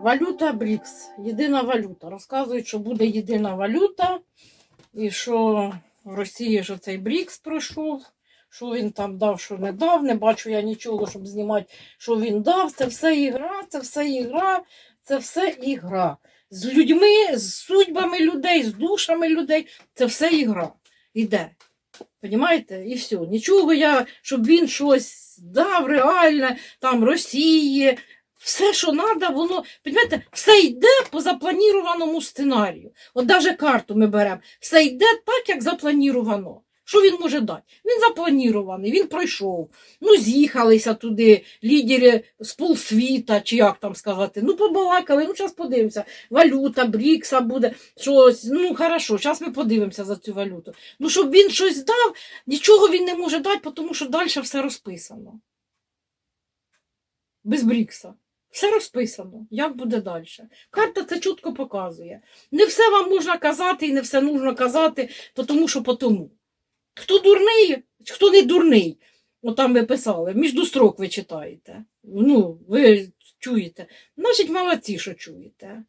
Валюта Брікс, єдина валюта. Розказують, що буде єдина валюта, і що в Росії ж цей Брікс пройшов, що він там дав, що не дав. Не бачу я нічого, щоб знімати, що він дав. Це все ігра, це все ігра, це все ігра. З людьми, з судьбами людей, з душами людей. Це все ігра. Іде. Понімаєте? І все. Нічого я, щоб він щось дав реальне, там Росії, все, що треба, воно, понімаєте, все йде по запланірованому сценарію. От навіть карту ми беремо. Все йде так, як запланіровано. Що він може дати? Він запланірований, він пройшов. Ну, з'їхалися туди лідери з полсвіта, чи як там сказати. Ну, побалакали, ну, зараз подивимося. Валюта, Брікса буде, щось. Ну, хорошо, зараз ми подивимося за цю валюту. Ну, щоб він щось дав, нічого він не може дати, тому що далі все розписано. Без Брікса. Все розписано, як буде далі. Карта це чітко показує. Не все вам можна казати і не все нужно казати, тому що потому. Хто дурний, хто не дурний, от там ви писали, між строк ви читаєте. Ну, ви чуєте. Значить, молодці, що чуєте.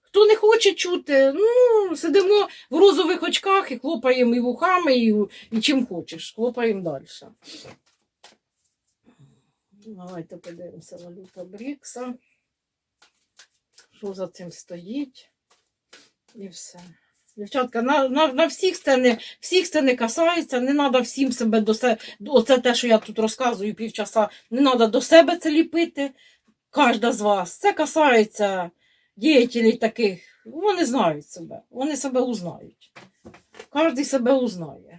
Хто не хоче чути, ну, сидимо в розових очках і хлопаємо і вухами, і, і чим хочеш, хлопаємо далі. Давайте подивимося валюта Брікса. Що за цим стоїть? І все. Дівчатка, на, на, на всіх це не всіх це не касається, не треба всім себе до себе. Оце те, що я тут розказую півчаса, не треба до себе це ліпити. Кожна з вас. Це касається діятелів таких. Вони знають себе, вони себе узнають. Кожен себе узнає.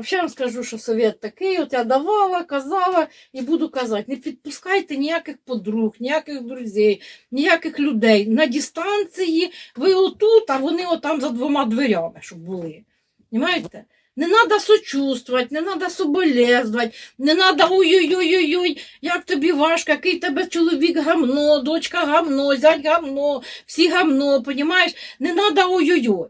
Взагалі вам скажу, що совет такий, от я давала, казала і буду казати, не підпускайте ніяких подруг, ніяких друзей, ніяких людей. На дистанції ви отут, а вони отам за двома дверями, щоб були. Понимаєте? Не треба сочувствувати, не треба соболезнувати, не треба ой-ой-ой-ой, як тобі важко, який тебе чоловік гамно, дочка гамно, зять гамно, всі гамно, понімаєш? Не треба ой-ой-ой.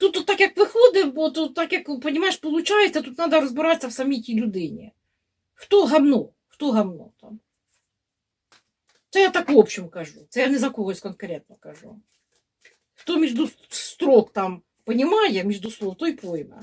Тут от так як виходить, бо тут так як, розумієш, виходить, тут треба розбиратися в самій тій людині. Хто гамно? Хто гамно там? Це я так в общем кажу. Це я не за когось конкретно кажу. Хто між строк там понімає, між слов, той пойме.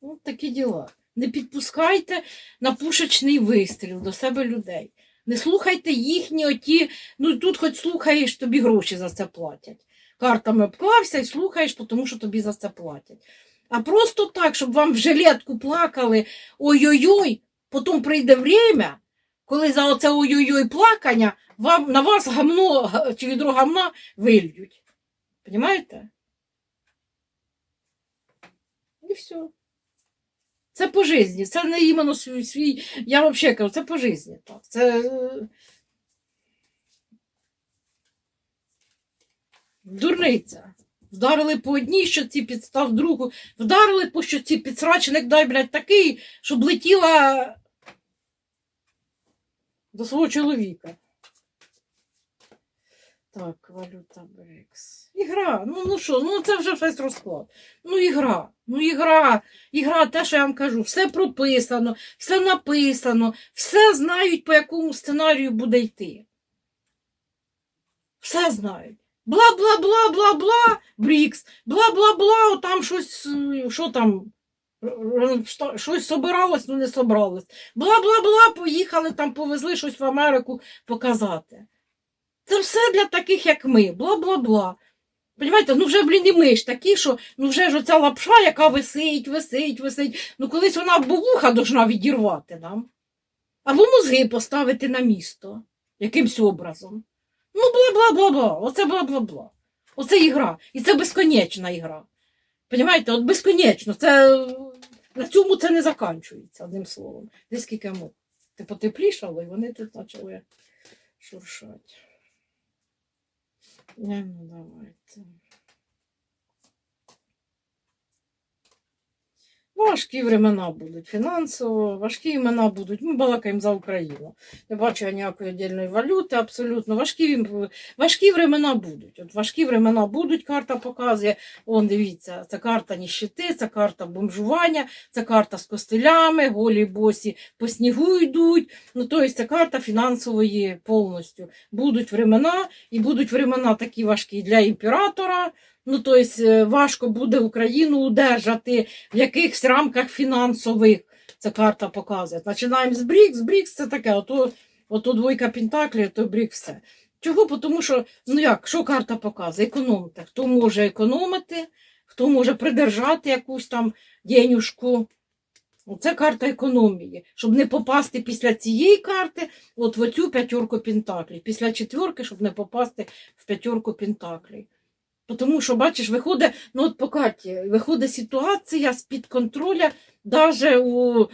От такі діла. Не підпускайте на пушечний вистріл до себе людей. Не слухайте їхні оті, ну тут хоч слухаєш, тобі гроші за це платять. Картами обклався і слухаєш, тому що тобі за це платять. А просто так, щоб вам в жилетку плакали ой-ой-ой, потім прийде время, коли за оце ой-ой-ой плакання вам, на вас гамно чи відро гамна вильють. Понімаєте? І все. Це по житті, це не іменно свій. Я взагалі кажу, це по житті. Так. Це... Дурниця. Вдарили по одній щоці, підстав другу. Вдарили по щоці, підсрачник дай, блядь, такий, щоб летіла до свого чоловіка. Так, валюта Брикс. Ігра. Ну, ну що, ну це вже весь розклад. Ну, ігра. Ну, ігра. Ігра, те, що я вам кажу, все прописано, все написано, все знають, по якому сценарію буде йти. Все знають. Бла-бла-бла-бла-бла, Брікс, бла-бла-бла, там щось, що там, щось собиралось, ну не собралось. Бла-бла-бла, поїхали там, повезли щось в Америку показати. Це все для таких, як ми. Бла-бла-бла. Понімаєте, ну вже, блін, і ми ж такі, що ну вже ж оця лапша, яка висить, висить, висить. Ну колись вона б вуха должна відірвати нам. Або мозги поставити на місто якимсь образом. Ну, бла-бла-бла-бла. Оце бла-бла-бла. Оце ігра. І це безконечна ігра. Понімаєте, от безконечно. Це на цьому це не закінчується, одним словом. Десь скільки му. Ти потеплішало, і вони тут почали шуршати. Не, ну давайте. Важкі времена будуть фінансово, важкі імена будуть. Ми балакаємо за Україну. Не бачу ніякої віддільної валюти, абсолютно. Важкі, важкі времена будуть. От важкі времена будуть, карта показує. Вон, дивіться, це карта ніщити, це карта бомжування, це карта з костилями, голі босі по снігу йдуть. Ну, тобто це карта фінансової повністю. Будуть времена, і будуть времена такі важкі для імператора. Ну, тобто, важко буде Україну удержати в якихось рамках фінансових. Це карта показує. Починаємо з Брікс. Брікс це таке, ото, ото двойка Пентаклів, то Брікс все. Чого? Тому що, ну як, що карта показує? Економте. Хто може економити, хто може придержати якусь там денюжку. Оце карта економії. Щоб не попасти після цієї карти, от в оцю п'ятерку Пентаклів. Після четверки, щоб не попасти в п'ятерку Пентаклів. Тому що, бачиш, виходить, ну от по карті, виходить ситуація з-під контроля, навіть у,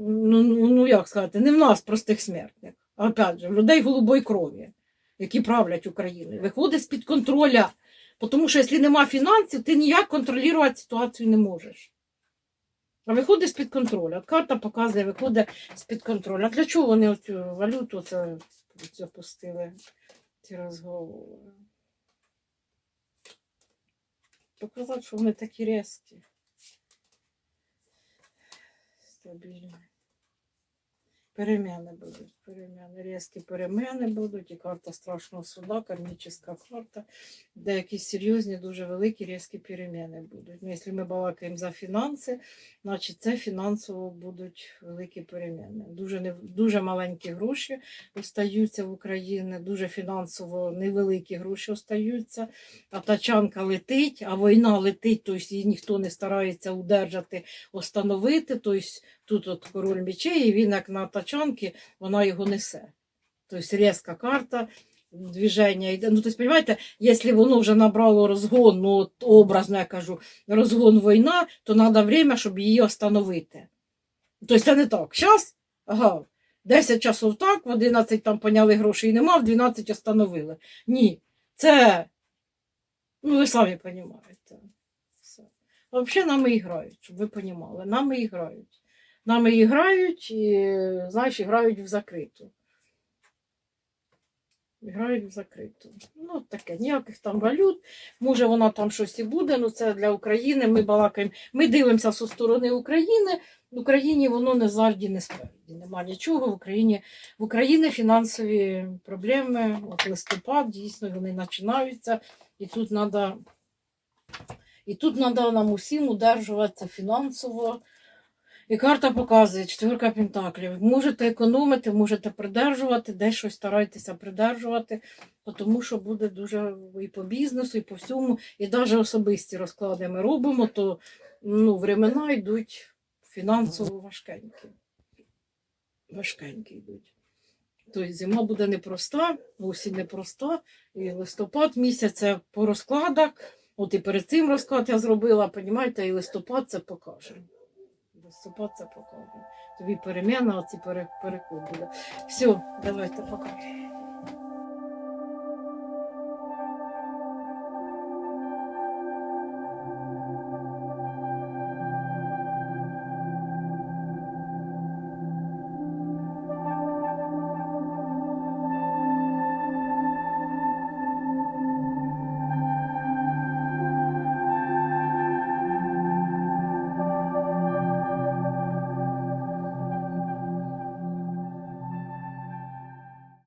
ну, ну, ну як сказати, не в нас, простих смертних, а опять же, в людей голубої крові, які правлять Україною. Виходить з-під контроля. Тому що якщо нема фінансів, ти ніяк контролювати ситуацію не можеш. А виходить з-під контролю. От карта показує, виходить з-під контролю. А для чого вони оцю валюту це, запустили, ці розговори? Показати, що вони такі різкі. Стабільні. Переміни будуть, переміни, різкі переміни будуть, і карта страшного суда, кармічна карта, де якісь серйозні, дуже великі різкі переміни будуть. Ну, якщо ми балакаємо за фінанси, значить це фінансово будуть великі переміни. Дуже, не, дуже маленькі гроші остаються в Україні, дуже фінансово невеликі гроші остаються, а тачанка летить, а війна летить, тобто її ніхто не старається удержати, остановити. Тобто тут от король мечей, і він як на тачанки, вона його несе. Тобто різка карта, движення йде. Ну, тобто, розумієте, якщо воно вже набрало розгон, ну образно я кажу, розгон війна, то треба время, щоб її остановити. Тобто це не так. Зараз, ага, 10 часов так, в 11 там поняли грошей нема, в 12 остановили. Ні, це, ну ви самі розумієте. Взагалі нами і грають, щоб ви розуміли. Нами і грають. Нами і грають, і, знаєш, і грають в закриту. Грають в закриту. Ну, таке, ніяких там валют. Може, вона там щось і буде, ну це для України. Ми балакаємо. Ми дивимося зі сторони України. В Україні воно не завжди не справді. Нема нічого. В Україні в Україні фінансові проблеми. От листопад, дійсно, вони починаються. І тут треба нам усім удержуватися фінансово. І карта показує четвірка пентаклів. Можете економити, можете придержувати, десь щось старайтеся придержувати, тому що буде дуже і по бізнесу, і по всьому, і навіть особисті розклади ми робимо, то ну, времена йдуть фінансово важкенькі. Важкенькі йдуть. Тобто зима буде непроста, осінь непроста, і листопад місяць це по розкладах. От і перед цим розклад я зробила, понімаєте, і листопад це покаже. Це покаже. Тобі переміна, оці пере- перекуп буде. Все, давайте пока.